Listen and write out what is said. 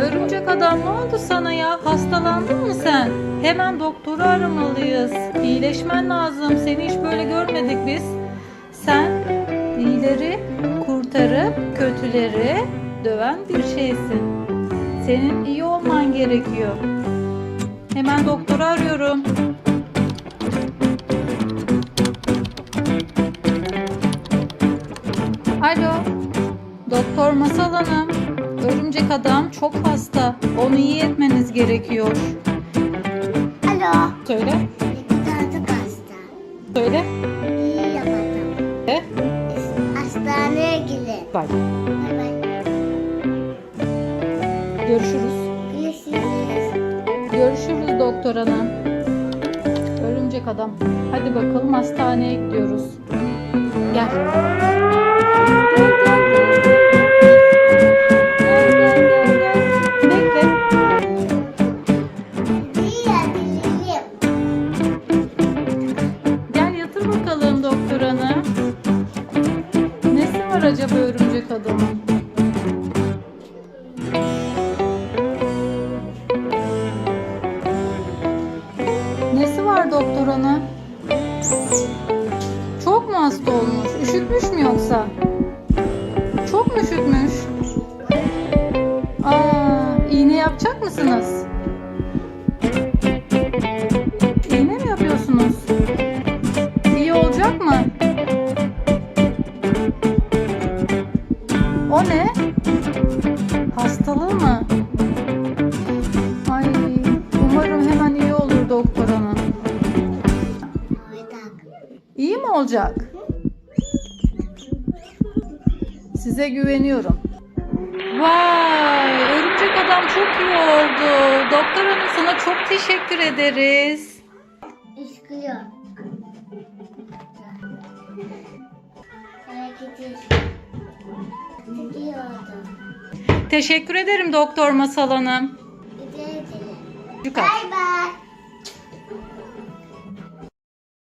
Örümcek adam ne oldu sana ya? Hastalandın mı sen? Hemen doktoru aramalıyız. İyileşmen lazım. Seni hiç böyle görmedik biz. Sen iyileri kurtarıp kötüleri döven bir şeysin. Senin iyi olman gerekiyor. Hemen doktoru arıyorum. Alo. Doktor Masal Hanım. Örümcek adam çok hasta. Onu iyi etmeniz gerekiyor. Alo. Söyle. Tanıdık hasta. Söyle. İyi yapalım. E? Hastaneye. Bye. Bay bay. Görüşürüz. Görüşürüz. Görüşürüz doktor hanım. Örümcek adam. Hadi bakalım hastaneye gidiyoruz. Gel, acaba örümcek adamın? Nesi var doktor hanım? Çok mu hasta olmuş? Üşütmüş mü yoksa? Çok mu üşütmüş? Ne? Hastalığı mı? Ay, umarım hemen iyi olur doktor hanım. İyi mi olacak? Size güveniyorum. Vay, örümcek adam çok iyi oldu. Doktor hanım sana çok teşekkür ederiz. Üsküyor. Hareketi. Teşekkür ederim Doktor Masal Hanım. Gidelim. Yukarı. Bay bay.